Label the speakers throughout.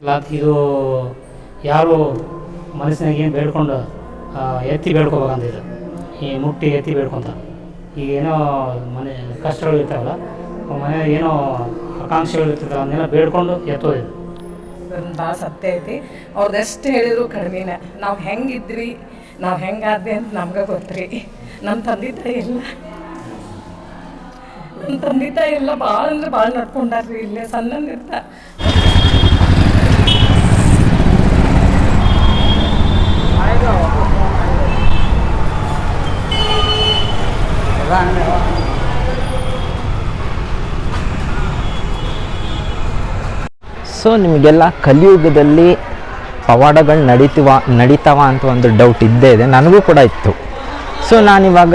Speaker 1: ಇಲ್ಲ ಇದು ಯಾರು ಮನಸ್ಸಿನಾಗ ಏನು ಬೇಡ್ಕೊಂಡು ಎತ್ತಿ ಬೇಡ್ಕೋಬೇಕಂತ ಇದು ಈ ಮುಟ್ಟಿ ಎತ್ತಿ ಬೇಡ್ಕೊಂತ. ಈಗ ಏನೋ ಮನೆ ಕಷ್ಟಗಳು ಇರ್ತಾವಲ್ಲ ಮನೆ ಏನೋ ಆಕಾಂಕ್ಷೆಗಳು ಇರ್ತದೆ ಅದನ್ನೆಲ್ಲ ಬೇಡ್ಕೊಂಡು ಎತ್ತೋದು
Speaker 2: ಭಾಳ ಸತ್ಯ ಐತಿ. ಅವ್ರದ್ದು ಎಷ್ಟು ಹೇಳಿದ್ರು ಕಡಿಮೆನೇ. ನಾವು ಹೆಂಗಿದ್ರಿ, ನಾವು ಹೆಂಗಾದ್ವಿ ಅಂತ ನಮ್ಗೆ ಗೊತ್ತ್ರಿ. ನಮ್ಮ ತಂದೆ ತಾಯಿ ಇಲ್ಲ. ನಮ್ಮ ತಂದೆ ತಾಯಿ ಇಲ್ಲ ಭಾಳ ಅಂದ್ರೆ ಭಾಳ ನಡ್ಕೊಂಡಾರ್ರಿ, ಇಲ್ಲೇ
Speaker 3: ಸೊ ನಿಮಗೆಲ್ಲ ಕಲಿಯುಗದಲ್ಲಿ ಪವಾಡಗಳು ನಡೀತಿವ, ನಡೀತಾವ ಅಂತ ಒಂದು ಡೌಟ್ ಇದ್ದೇ ಇದೆ. ನನಗೂ ಕೂಡ ಇತ್ತು. ಸೊ ನಾನಿವಾಗ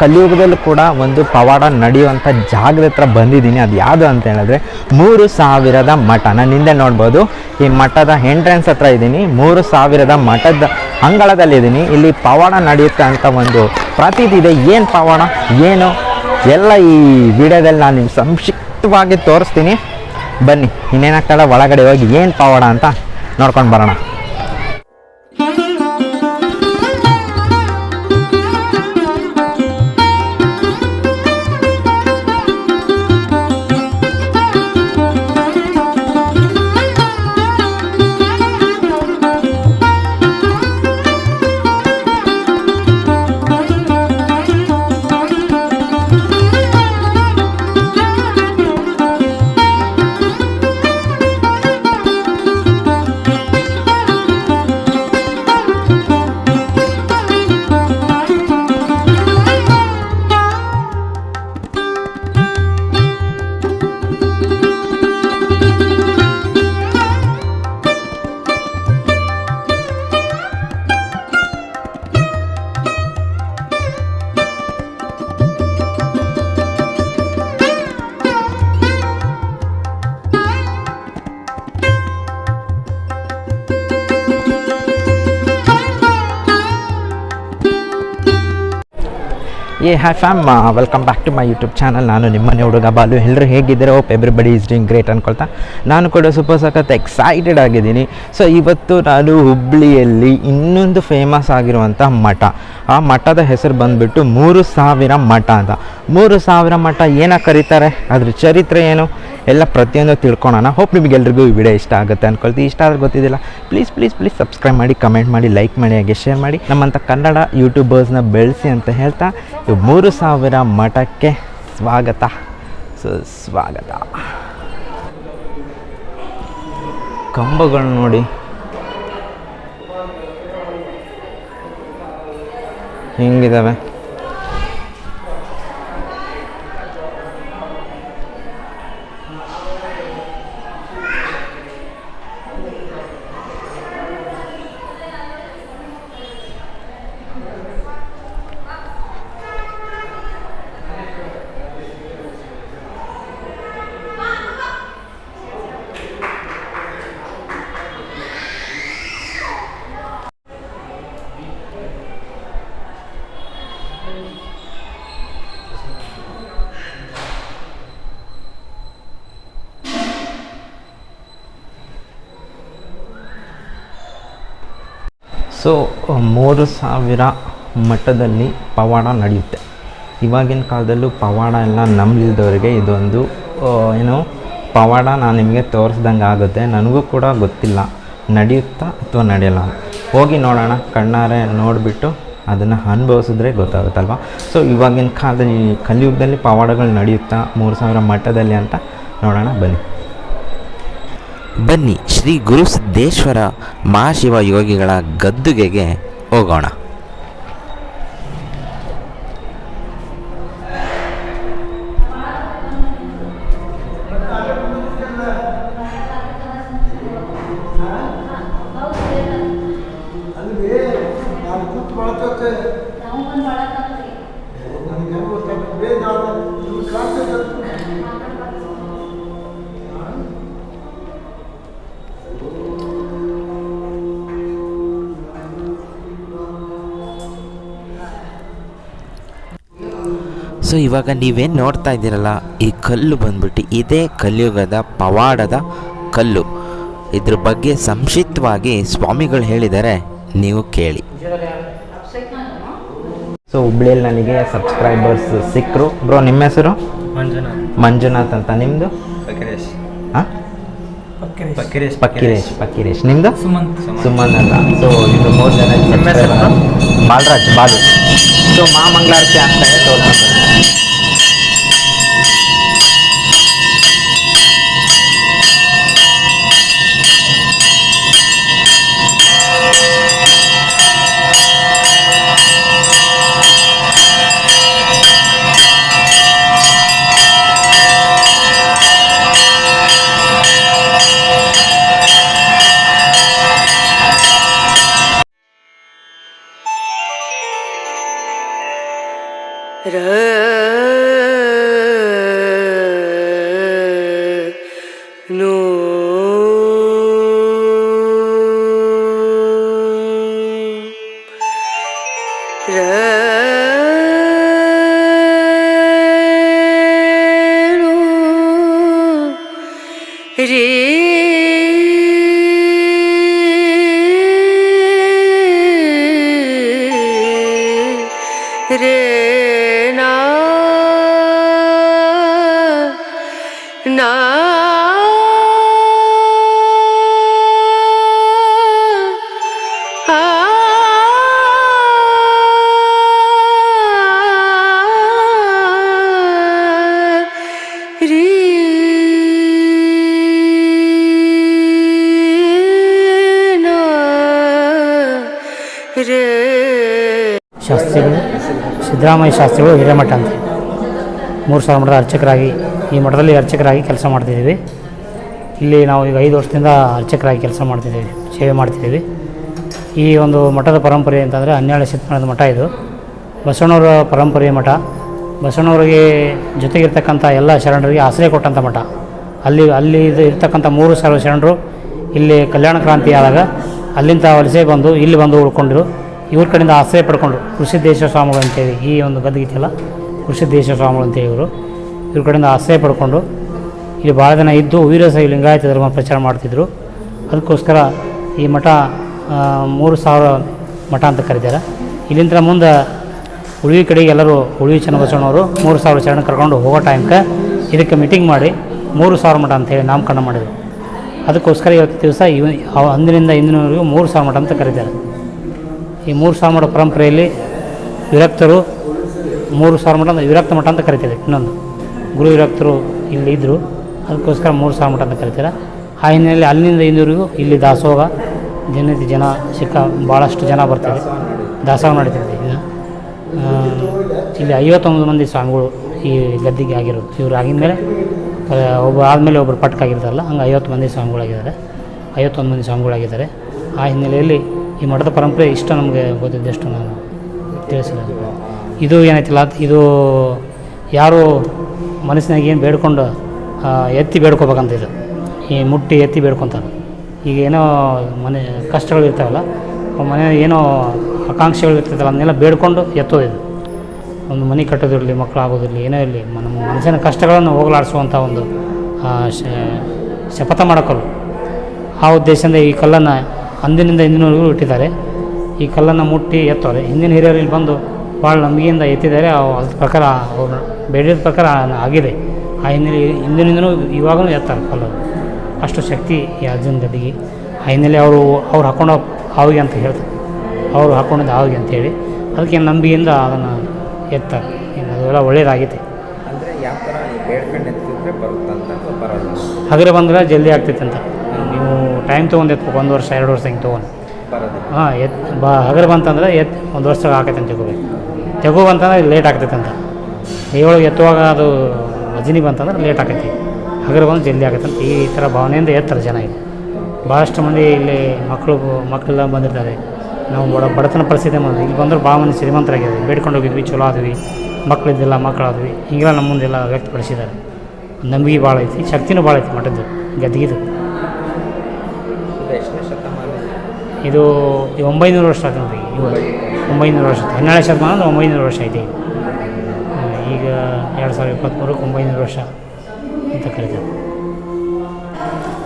Speaker 3: ಕಲಿಯುಗದಲ್ಲೂ ಕೂಡ ಒಂದು ಪವಾಡ ನಡೆಯುವಂಥ ಜಾಗದ ಹತ್ರ ಬಂದಿದ್ದೀನಿ. ಅದು ಯಾವುದು ಅಂತ ಹೇಳಿದ್ರೆ, ಮೂರು ಸಾವಿರದ ಮಠ. ನಾನು ಹಿಂದೆ ನೋಡ್ಬೋದು, ಈ ಮಠದ ಎಂಟ್ರೆನ್ಸ್ ಹತ್ರ ಇದ್ದೀನಿ. ಮೂರು ಸಾವಿರದ ಮಠದ ಅಂಗಳದಲ್ಲಿದ್ದೀನಿ. ಇಲ್ಲಿ ಪವಾಡ ನಡೆಯುತ್ತೆ ಅಂತ ಒಂದು ಪ್ರತೀತಿ ಇದೆ. ಏನು ಪವಾಡ ಏನು? ಎಲ್ಲ ಈ ವಿಡಿಯೋದಲ್ಲಿ ನಾನು ನಿಮ್ಗೆ ಸಂಕ್ಷಿಪ್ತವಾಗಿ ತೋರಿಸ್ತೀನಿ. ಬನ್ನಿ ಇನ್ನೇನಾಗ್ತಾಳೆ ಒಳಗಡೆ ಹೋಗಿ ಏನು ಪವಾಡ ಅಂತ ನೋಡ್ಕೊಂಡು ಬರೋಣ. ಏ hi fam welcome back to my YouTube channel ನಾನು ನಿಮ್ಮನೆ ಹುಡುಗ ಬಾಲು. ಎಲ್ಲರೂ ಹೇಗಿದ್ದೀರೋ? Hope everybody is doing great ಅನ್ಕೊಳ್ತಾ. ನಾನು ಕೂಡ ಸೂಪರ್ ಸಖತ್ ಎಕ್ಸೈಟೆಡ್ ಆಗಿದ್ದೀನಿ. ಸೊ ಇವತ್ತು ನಾನು ಹುಬ್ಳಿಯಲ್ಲಿ ಇನ್ನೊಂದು ಫೇಮಸ್ ಆಗಿರುವಂಥ ಮಠ. ಆ ಮಠದ ಹೆಸರು ಬಂದುಬಿಟ್ಟು ಮೂರು ಸಾವಿರ ಮಠ ಅಂತ. ಮೂರು ಸಾವಿರ ಮಠ ಏನಕ್ಕೆ ಕರೀತಾರೆ? ಅದ್ರ ಚರಿತ್ರೆ ಏನು? ಎಲ್ಲ ಪ್ರತಿಯೊಂದು ತಿಳ್ಕೊಳೋಣ. ಹೋಪ್ ನಿಮಗೆಲ್ರಿಗೂ ಈ ವಿಡಿಯೋ ಇಷ್ಟ ಆಗುತ್ತೆ ಅನ್ಕೊಳ್ತೀವಿ ಇಷ್ಟ ಆದ್ರೆ ಗೊತ್ತಿದ್ದಿಲ್ಲ ಪ್ಲೀಸ್ ಪ್ಲೀಸ್ ಪ್ಲೀಸ್ ಸಬ್ಸ್ಕ್ರೈಬ್ ಮಾಡಿ ಕಮೆಂಟ್ ಮಾಡಿ ಲೈಕ್ ಮಾಡಿ, ಹಾಗೆ ಶೇರ್ ಮಾಡಿ. ನಮ್ಮಂಥ ಕನ್ನಡ ಯೂಟ್ಯೂಬರ್ಸ್ನ ಬೆಳೆಸಿ ಅಂತ ಹೇಳ್ತಾ ಮೂರು ಸಾವಿರ ಮಠಕ್ಕೆ ಸ್ವಾಗತ. ಸೊ ಸ್ವಾಗತ. ಕಂಬಗಳು ನೋಡಿ. ಹೆಂಗಿದಾವೆ? ಸೊ, ಮೂರು ಸಾವಿರ ಮಟ್ಟದಲ್ಲಿ ಪವಾಡ ನಡೆಯುತ್ತೆ. ಇವಾಗಿನ ಕಾಲದಲ್ಲೂ ಪವಾಡ ಎಲ್ಲ ನಂಬಲಿಲ್ದವ್ರಿಗೆ ಇದೊಂದು ಏನು, ಪವಾಡ ನಾನು ನಿಮಗೆ ತೋರಿಸ್ದಂಗೆ ಆಗುತ್ತೆ. ನನಗೂ ಕೂಡ ಗೊತ್ತಿಲ್ಲ, ನಡೆಯುತ್ತಾ ಅಥವಾ ನಡೆಯಲ್ಲ ಹೋಗಿ ನೋಡೋಣ, ಕಣ್ಣಾರೆ ನೋಡಿಬಿಟ್ಟು ಅದನ್ನು ಅನುಭವಿಸಿದ್ರೆ ಗೊತ್ತಾಗುತ್ತಲ್ವ? ಸೊ, ಇವಾಗಿನ ಕಾಲದಲ್ಲಿ ಕಲಿಯುಗದಲ್ಲಿ ಪವಾಡಗಳು ನಡೆಯುತ್ತಾ, ಮೂರು ಸಾವಿರ ಮಟ್ಟದಲ್ಲಿ ಅಂತ ನೋಡೋಣ, ಬನ್ನಿ.
Speaker 4: ಬನ್ನಿ ಶ್ರೀ ಗುರು ಸಿದ್ದೇಶ್ವರ ಮಹಾಶಿವ ಯೋಗಿಗಳ ಗದ್ದುಗೆಗೆ ಹೋಗೋಣ. ಸೊ ಇವಾಗ ನೀವೇನು ನೋಡ್ತಾ ಇದ್ದೀರಲ್ಲ ಈ ಕಲ್ಲು ಬಂದ್ಬಿಟ್ಟು ಇದೇ ಕಲಿಯುಗದ ಪವಾಡದ ಕಲ್ಲು. ಇದ್ರ ಬಗ್ಗೆ ಸಂಕ್ಷಿಪ್ತವಾಗಿ ಸ್ವಾಮಿಗಳು ಹೇಳಿದರೆ ನೀವು ಕೇಳಿ.
Speaker 3: ಸೊ ಹುಬ್ಳಿಯಲ್ಲಿ ನನಗೆ ಸಬ್ಸ್ಕ್ರೈಬರ್ಸ್ ಸಿಕ್ಕರು ಬ್ರೋ ನಿಮ್ಮ ಹೆಸರು? ಮಂಜುನಾಥ್. ಅಂತ. ನಿಮ್ಮದು ಹಾಂ
Speaker 5: ಪಕ್ಕಿರೇಶ್
Speaker 3: ಪಕ್ಕಿರೇಶ್ ಪಕ್ಕಿರೇಶ್ ನಿಮ್ಮದು
Speaker 5: ಸುಮಂತ್.
Speaker 3: ಸುಮನ್ ಅಂತ. ಸೊ ಇದು ಮೂರು ಜನ. ಬಾಲರಾಜ್ ಬಾಲು. ಸೊ ಮಾ ಮಂಗಳಾರತಿ ಆಗ್ತಾರೆ ತೋರ್ಸ್ಕೊಂಡು
Speaker 6: No. रे
Speaker 1: ಶಾಸ್ತ್ರಿಗಳು, ಸಿದ್ದರಾಮಯ್ಯ ಶಾಸ್ತ್ರಿಗಳು, ಹಿರೇಮಠ ಅಂತ. ಮೂರು ಸಾವಿರ ಮಠದ ಅರ್ಚಕರಾಗಿ ಈ ಮಠದಲ್ಲಿ ಅರ್ಚಕರಾಗಿ ಕೆಲಸ ಮಾಡ್ತಿದ್ದೀವಿ ಇಲ್ಲಿ ನಾವು ಈಗ ಐದು ವರ್ಷದಿಂದ ಅರ್ಚಕರಾಗಿ ಕೆಲಸ ಮಾಡ್ತಿದ್ದೀವಿ ಸೇವೆ ಮಾಡ್ತಿದ್ದೀವಿ ಈ ಒಂದು ಮಠದ ಪರಂಪರೆ ಅಂತಂದರೆ ಹನ್ನೆರಡು ಶತಮಾನದ ಮಠ ಇದು. ಬಸವಣ್ಣವರ ಪರಂಪರೆಯ ಮಠ. ಬಸವಣ್ಣವರಿಗೆ ಜೊತೆಗಿರ್ತಕ್ಕಂಥ ಎಲ್ಲ ಶರಣರಿಗೆ ಆಶ್ರಯ ಕೊಟ್ಟಂಥ ಮಠ. ಅಲ್ಲಿ ಅಲ್ಲಿ ಇದು ಇರ್ತಕ್ಕಂಥ ಮೂರು ಸಾವಿರ ಶರಣರು ಇಲ್ಲಿ ಕಲ್ಯಾಣ ಕ್ರಾಂತಿ ಆದಾಗ ಅಲ್ಲಿಂದ ವಲಸೆ ಬಂದು ಇಲ್ಲಿ ಬಂದು ಉಳ್ಕೊಂಡ್ರು. ಇವ್ರ ಕಡೆಯಿಂದ ಆಶ್ರಯ ಪಡ್ಕೊಂಡ್ರು. ಕೃಷಿ ದೇಶ ಸ್ವಾಮಿಗಳು ಅಂತೇಳಿ ಈ ಒಂದು ಗದ್ಗಿತ್ತಲ್ಲ ಕೃಷಿ ದೇಶ ಸ್ವಾಮಿಗಳು ಅಂತೇಳಿ ಇವರು. ಇವ್ರ ಕಡೆಯಿಂದ ಆಶ್ರಯ ಪಡ್ಕೊಂಡು ಇಲ್ಲಿ ಭಾಳ ಜನ ಇದ್ದು ವೀರಶೈವ ಲಿಂಗಾಯತ ಧರ್ಮ ಪ್ರಚಾರ ಮಾಡ್ತಿದ್ರು. ಅದಕ್ಕೋಸ್ಕರ ಈ ಮಠ ಮೂರು ಸಾವಿರ ಮಠ ಅಂತ ಕರೀತಾರೆ. ಇಲ್ಲಿಂದ ಮುಂದೆ ಉಳಿವಿ ಕಡೆಗೆ ಎಲ್ಲರೂ ಉಳಿವಿ ಚನ್ನಬಸವಣ್ಣವರು ಮೂರು ಸಾವಿರ ಚರಣ ಕರ್ಕೊಂಡು ಹೋಗೋ ಟೈಮ್ಗೆ ಇದಕ್ಕೆ ಮೀಟಿಂಗ್ ಮಾಡಿ ಮೂರು ಸಾವಿರ ಮಠ ಅಂತೇಳಿ ನಾಮಕರಣ ಮಾಡಿದರು. ಅದಕ್ಕೋಸ್ಕರ ಇವತ್ತು ದಿವಸ ಇವ ಅಂದಿನಿಂದ ಇಂದಿನವರೆಗೂ ಮೂರು ಸಾವಿರ ಮಠ ಅಂತ ಕರೀತಾರೆ. ಈ ಮೂರು ಸಾವಿರ ಮಠ ಪರಂಪರೆಯಲ್ಲಿ ವಿರಕ್ತರು, ಮೂರು ಮಠ ಅಂತ ವಿರಕ್ತ ಮಠ ಅಂತ ಕರಿತಾರೆ ಇನ್ನೊಂದು. ಗುರು ವಿರಕ್ತರು ಇಲ್ಲಿ ಇದ್ದರು ಅದಕ್ಕೋಸ್ಕರ ಮೂರು ಮಠ ಅಂತ ಕರಿತಾರೆ. ಆ ಹಿನ್ನೆಲೆಯಲ್ಲಿ ಅಲ್ಲಿಂದ ಇಂದಿವರೆಗೂ ಇಲ್ಲಿ ದಾಸೋಹ ಜನತೆ ಜನ ಸಿಕ್ಕ ಭಾಳಷ್ಟು ಜನ ಬರ್ತಾರೆ. ದಾಸೋಹ ನಡೀತಿದೆ ಈಗ. ಇಲ್ಲಿ ಐವತ್ತೊಂದು ಮಂದಿ ಸ್ವಾಮಿಗಳು ಈ ಗದ್ದಿಗೆ ಆಗಿರೋದು. ಇವರು ಆಗಿದ ಮೇಲೆ ಒಬ್ಬ ಆದಮೇಲೆ ಒಬ್ಬರು ಪಟ್ಕಾಗಿರ್ತಾರಲ್ಲ ಹಂಗೆ ಐವತ್ತು ಮಂದಿ ಸ್ವಾಮಿಗಳಾಗಿದ್ದಾರೆ. ಐವತ್ತೊಂದು ಮಂದಿ ಸ್ವಾಮಿಗಳಾಗಿದ್ದಾರೆ. ಆ ಹಿನ್ನೆಲೆಯಲ್ಲಿ ಈ ಮಠದ ಪರಂಪರೆ ಇಷ್ಟ ನಮಗೆ ಗೊತ್ತಿದ್ದಷ್ಟು ನಾನು ತಿಳಿಸಿಲ್ಲ. ಇದು ಏನೈತಿಲ್ಲ, ಇದು ಯಾರು ಮನಸ್ಸಿನಾಗ ಏನು ಬೇಡ್ಕೊಂಡು ಎತ್ತಿ ಬೇಡ್ಕೋಬೇಕಂತ ಇದು. ಈ ಮುಟ್ಟಿ ಎತ್ತಿ ಬೇಡ್ಕೊತಾರೆ ಈಗ ಏನೋ ಮನೆ ಕಷ್ಟಗಳು ಇರ್ತಾವಲ್ಲ ಮನೆ ಏನೋ ಆಕಾಂಕ್ಷೆಗಳು ಇರ್ತೈತಲ್ಲ, ಅದನ್ನೆಲ್ಲ ಬೇಡ್ಕೊಂಡು ಇದು ಒಂದು ಮನೆ ಕಟ್ಟೋದಿರಲಿ ಮಕ್ಕಳು ಆಗೋದಿರಲಿ ಏನೋ ಇರಲಿ ನಮ್ಮ ಮನಸ್ಸಿನ ಕಷ್ಟಗಳನ್ನು ಹೋಗಲಾಡಿಸುವಂಥ ಒಂದು ಶಪಥ ಮಾಡೋಕ್ಕಲ್ಲ ಆ ಉದ್ದೇಶದಿಂದ ಈ ಕಲ್ಲನ್ನು ಅಂದಿನಿಂದ ಇಂದಿನವರೆಗೂ ಇಟ್ಟಿದ್ದಾರೆ ಈ ಕಲ್ಲನ್ನು ಮುಟ್ಟಿ ಎತ್ತೋರೆ ಹಿಂದಿನ ಹಿರಿಯರು ಇಲ್ಲಿ ಬಂದು ಭಾಳ ನಂಬಿಕೆಯಿಂದ ಎತ್ತಿದ್ದಾರೆ. ಅದ್ರ ಪ್ರಕಾರ ಅವ್ರು ಬೇಡಿದ ಪ್ರಕಾರ ಆಗಿದೆ. ಆ ಹಿನ್ನೆಲೆ ಹಿಂದಿನಿಂದನೂ ಇವಾಗಲೂ ಎತ್ತಾರೆ ಕಲ್ಲು. ಅಷ್ಟು ಶಕ್ತಿ ಈ ಅರ್ಜುನ್ ದಡ್ಡಿಗೆ. ಆ ಹಿನ್ನೆಲೆ ಅವರು ಅವ್ರು ಹಾಕೊಂಡು ಹಾವಿಗೆ ಅಂತ ಹೇಳ್ತಾರೆ. ಅವರು ಹಾಕೊಂಡಿದ್ದು ಹಾವಿಗೆ ಅಂತೇಳಿ ಅದಕ್ಕೆ ನಂಬಿಕೆಯಿಂದ ಅದನ್ನು ಎತ್ತಾರೆ. ಅದೆಲ್ಲ ಒಳ್ಳೆಯದಾಗಿದೆ
Speaker 3: ಅಂದರೆ ಯಾವ ಥರ ಬೇಡ್ಕೊಂಡು ಬಂದರೆ ಬರುತ್ತಂತ ಬರೋಲ್ಲ?
Speaker 1: ಹಗರ ಬಂದ್ರೆ ಜಲ್ದಿ ಆಗ್ತೈತೆ ಅಂತ. ಟೈಮ್ ತೊಗೊಂಡು ಎತ್ಬೇಕು ಒಂದು ವರ್ಷ ಎರಡು ವರ್ಷ ಹಿಂಗೆ ತೊಗೊಂಡು. ಹಾಂ ಎತ್ ಬಾ ಹಗರ ಬಂತಂದ್ರೆ ಎತ್ ಒಂದು ವರ್ಷ ಆಕೈತೆ ಅಂತ ತೆಗೋಬೇಕು. ತೆಗೋ ಬಂತಂದ್ರೆ ಲೇಟ್ ಆಗ್ತೈತೆ ಅಂತ. ಒಳಗೆ ಎತ್ತುವಾಗ ಅದು ಅಜಿನಿ ಬಂತಂದ್ರೆ ಲೇಟ್ ಆಕೈತಿ ಹಗರ ಬಂದು ಜಲ್ದಿ ಆಗೈತೆ ಅಂತ. ಈ ಥರ ಭಾವನೆಯಿಂದ ಎತ್ತಾರೆ ಜನ ಇಲ್ಲಿ. ಭಾಳಷ್ಟು ಮಂದಿ ಇಲ್ಲಿ ಮಕ್ಕಳು ಮಕ್ಕಳೆಲ್ಲ ಬಂದಿರ್ತಾರೆ. ನಾವು ಬಡ ಬಡತನ ಪರಿಸ್ಥಿತಿ ಬಂದ್ವಿ ಇಲ್ಲಿ ಬಂದ್ರೆ ಭಾಳ ಮಂದಿ ಶ್ರೀಮಂತರಾಗಿದೆ ಬೇಡ್ಕೊಂಡು ಹೋಗಿದ್ವಿ ಚಲೋ ಆದ್ವಿ. ಮಕ್ಕಳಿದ್ದಿಲ್ಲ ಮಕ್ಕಳಾದ್ವಿ. ಹಿಂಗೆಲ್ಲ ನಮ್ಮ ಮುಂದೆಲ್ಲ ವ್ಯಕ್ತಪಡಿಸಿದ್ದಾರೆ. ನಂಬಿಕೆ ಭಾಳ ಐತಿ ಶಕ್ತಿನೂ ಭಾಳ ಐತಿ ಮಠದ್ದು ಗದ್ಗಿದು
Speaker 3: ಇದು ಎಷ್ಟನೇ ಶತಮಾನ?
Speaker 1: ಇದು ಒಂಬೈನೂರು ವರ್ಷ ಇವಾಗ. ಒಂಬೈನೂರು ವರ್ಷ ಹನ್ನೆರಡು ಶತಮಾನ ಅಂದ್ರೆ ಒಂಬೈನೂರು ವರ್ಷ ಐತೆ ಈಗ. ಎರಡು ಸಾವಿರದ ಇಪ್ಪತ್ತ್ಮೂರಕ್ಕೆ ಒಂಬೈನೂರು ವರ್ಷ ಅಂತ ಕರೀತಾರೆ.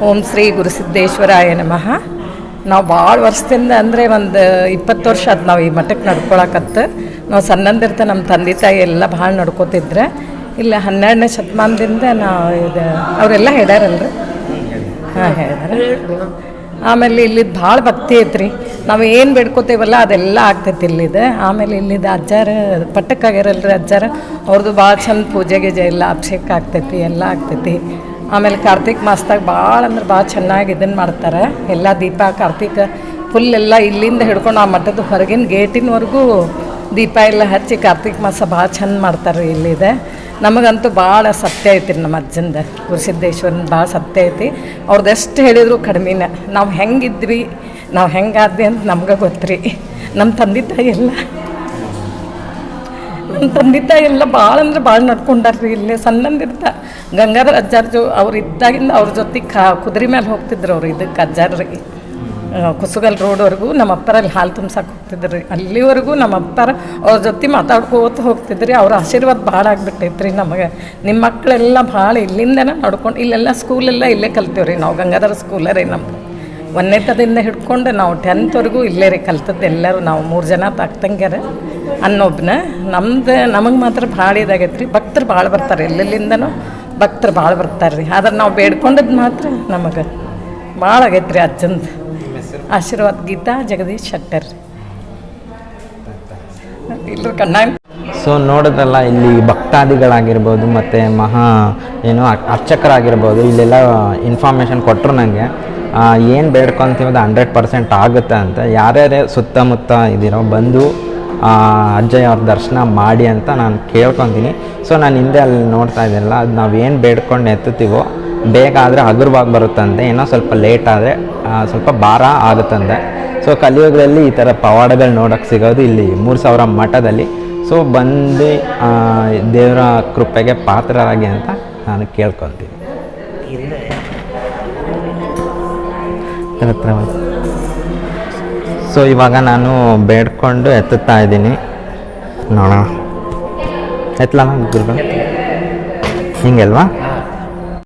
Speaker 2: ಓಂ ಶ್ರೀ ಗುರುಸಿದ್ದೇಶ್ವರಾಯ ನಮಃ. ನಾವು ಭಾಳ ವರ್ಷದಿಂದ ಅಂದರೆ ಒಂದು ಇಪ್ಪತ್ತು ವರ್ಷ ಆಯ್ತು ನಾವು ಈ ಮಠಕ್ಕೆ ನಡ್ಕೊಳಕತ್ತು. ನಾವು ಸಣ್ಣಂದಿರ್ತ ನಮ್ಮ ತಂದೆ ತಾಯಿ ಎಲ್ಲ ಭಾಳ ನಡ್ಕೋತಿದ್ರೆ. ಇಲ್ಲ ಹನ್ನೆರಡನೇ ಶತಮಾನದಿಂದ ನಾವು ಇದು ಅವರೆಲ್ಲ ಹೇಳ್ಯಾರಲ್ರಿ? ಹಾಂ ಹೇಳಿದಾರೆ ಆಮೇಲೆ ಇಲ್ಲಿದ್ದು ಭಾಳ ಭಕ್ತಿ ಐತ್ರಿ. ನಾವು ಏನು ಬೇಡ್ಕೋತೇವಲ್ಲ ಅದೆಲ್ಲ ಆಗ್ತೈತಿ ಇಲ್ಲಿದೆ. ಆಮೇಲೆ ಇಲ್ಲಿದ್ದು ಅಜ್ಜಾರ ಪಟ್ಟಕ್ಕಾಗಿರಲ್ರಿ ಅಜ್ಜಾರ. ಅವ್ರದ್ದು ಭಾಳ ಚಂದ ಪೂಜೆ ಗೀಜೆ ಎಲ್ಲ ಅಭಿಷೇಕ ಆಗ್ತೈತಿ, ಎಲ್ಲ ಆಗ್ತೈತಿ. ಆಮೇಲೆ ಕಾರ್ತಿಕ್ ಮಾಸದಾಗ ಭಾಳ ಅಂದ್ರೆ ಭಾಳ ಚೆನ್ನಾಗಿ ಇದನ್ನು ಮಾಡ್ತಾರೆ. ಎಲ್ಲ ದೀಪ, ಕಾರ್ತಿಕ ಫುಲ್ ಎಲ್ಲ ಇಲ್ಲಿಂದ ಹಿಡ್ಕೊಂಡು ಆ ಮಠದ ಹೊರಗಿನ ಗೇಟಿನವರೆಗೂ ದೀಪ ಎಲ್ಲ ಹಚ್ಚಿ ಕಾರ್ತಿಕ್ ಮಾಸ ಭಾಳ ಚಂದ ಮಾಡ್ತಾರೆ ಇಲ್ಲಿದೆ. ನಮಗಂತೂ ಭಾಳ ಸತ್ಯ ಐತಿ ನಮ್ಮ ಅಜ್ಜಂದ ಗುರುಸಿದ್ದೇಶ್ವರನ ಭಾಳ ಸತ್ಯ ಐತಿ. ಅವ್ರದ್ದು ಎಷ್ಟು ಹೇಳಿದ್ರು ಕಡಿಮೆನ. ನಾವು ಹೆಂಗಿದ್ವಿ ನಾವು ಹೆಂಗಾದ್ವಿ ಅಂತ ನಮ್ಗೆ ಗೊತ್ತ್ರಿ. ನಮ್ಮ ತಂದೆ ತಾಯಿ ಎಲ್ಲ. ನಮ್ಮ ತಂದೆ ತಾಯಿ ಎಲ್ಲ ಭಾಳ ಅಂದ್ರೆ ಭಾಳ ನಡ್ಕೊಂಡಾರ್ರಿ ಇಲ್ಲೇ ಸಣ್ಣಂದಿರ್ತ. ಗಂಗಾಧರ ಅಜ್ಜಾರ್ ಜೋ ಅವ್ರು ಇದ್ದಾಗಿಂದ ಅವ್ರ ಜೊತೆ ಕಾ ಕುದುರೆ ಮೇಲೆ ಹೋಗ್ತಿದ್ರು ಅವ್ರು ಇದಕ್ಕೆ ಅಜ್ಜಾರ್ರಿ ಆ, ಕುಸುಗಲ್ ರೋಡ್ವರೆಗೂ ನಮ್ಮ ಅಪ್ಪರಲ್ಲಿ ಹಾಲು ತುಂಬಿಸಕ್ಕೆ ಹೋಗ್ತಿದ್ರು. ಅಲ್ಲಿವರೆಗೂ ನಮ್ಮ ಅಪ್ಪರ ಅವ್ರ ಜೊತೆ ಮಾತಾಡ್ಕೋತ ಹೋಗ್ತಿದ್ರಿ. ಅವ್ರ ಆಶೀರ್ವಾದ ಭಾಳ ಆಗ್ಬಿಟ್ಟೈತೆ ರೀ ನಮಗೆ. ನಿಮ್ಮ ಮಕ್ಕಳೆಲ್ಲ ಭಾಳ ಇಲ್ಲಿಂದನೇ ನಡ್ಕೊಂಡು, ಇಲ್ಲೆಲ್ಲ ಸ್ಕೂಲೆಲ್ಲ ಇಲ್ಲೇ ಕಲ್ತೀವಿ ರೀ ನಾವು ಗಂಗಾಧರ ಸ್ಕೂಲೇ ರೀ ನಮ್ಮ ತದಿಂದ ಹಿಡ್ಕೊಂಡು ನಾವು ಟೆಂತ್ವರೆಗೂ ಇಲ್ಲೇ ರೀ ಕಲ್ತದ್ದು ಎಲ್ಲರೂ. ನಾವು ಮೂರು ಜನ ತಾಕ್ತಂಗ್ಯಾರ ಅನ್ನೊಬ್ನ. ನಮ್ದು, ನಮಗೆ ಮಾತ್ರ ಭಾಳ ಇದಾಗೈತೆ ರೀ ಭಕ್ತರು ಭಾಳ ಬರ್ತಾರೆ. ಎಲ್ಲೆಲ್ಲಿಂದನೂ ಭಕ್ತರು ಭಾಳ ಬರ್ತಾರೆ ರೀ. ಆದ್ರೆ ನಾವು ಬೇಡ್ಕೊಂಡದ್ದು ಮಾತ್ರ ನಮಗೆ ಭಾಳ ಆಗೈತೆ ರೀ ಅಜ್ಜಂದು. ಆಶೀರ್ವಾದ ಗೀತಾ, ಜಗದೀಶ್ ಶೆಟ್ಟರ್. ಕಣ್ಣ
Speaker 3: ಸೊ ನೋಡಿದ್ರಲ್ಲ, ಇಲ್ಲಿ ಭಕ್ತಾದಿಗಳಾಗಿರ್ಬೋದು, ಮತ್ತು ಮಹಾ, ಏನು ಅರ್ಚಕರಾಗಿರ್ಬೋದು, ಇಲ್ಲೆಲ್ಲ ಇನ್ಫಾರ್ಮೇಷನ್ ಕೊಟ್ಟರು ನನಗೆ ಏನು ಬೇಡ್ಕೊಂತೀವಿ ಅದು ಹಂಡ್ರೆಡ್ ಪರ್ಸೆಂಟ್ ಆಗುತ್ತೆ ಅಂತ. ಯಾರ್ಯಾರೇ ಸುತ್ತಮುತ್ತ ಇದ್ದೀರೋ ಬಂದು ಅಜ್ಜಯ್ಯ ಅವ್ರ ದರ್ಶನ ಮಾಡಿ ಅಂತ ನಾನು ಕೇಳ್ಕೊತೀನಿ. ಸೊ ನಾನು ಹಿಂದೆ ಅಲ್ಲಿ ನೋಡ್ತಾ ಇದ್ದೀನಲ್ಲ, ಅದು ನಾವು ಏನು ಬೇಡ್ಕೊಂಡು ಎತ್ತುತ್ತೀವೋ ಬೇಗ ಆದರೆ ಹಗುರವಾಗಿ ಬರುತ್ತಂತೆ ಏನೋ ಸ್ವಲ್ಪ ಲೇಟ್ ಆದರೆ ಸ್ವಲ್ಪ ಭಾರ ಆಗುತ್ತಂತೆ. ಸೊ ಕಲಿಯುಗದಲ್ಲಿ ಈ ಥರ ಪವಾಡಗಳು ನೋಡೋಕ್ಕೆ ಸಿಗೋದು ಇಲ್ಲಿ ಮೂರು ಸಾವಿರ ಮಠದಲ್ಲಿ. ಸೊ ಬಂದು ದೇವರ ಕೃಪೆಗೆ ಪಾತ್ರರಾಗಿ ಅಂತ ನಾನು ಕೇಳ್ಕೊತೀನಿ. ಸೊ ಇವಾಗ ನಾನು ಬೇಡ್ಕೊಂಡು ಎತ್ತುತ್ತಾ ಇದ್ದೀನಿ. ನೋಡೋಣ. ಎತ್ತಲ ಗುರುಗಳು? ಹಿಂಗಲ್ವಾ?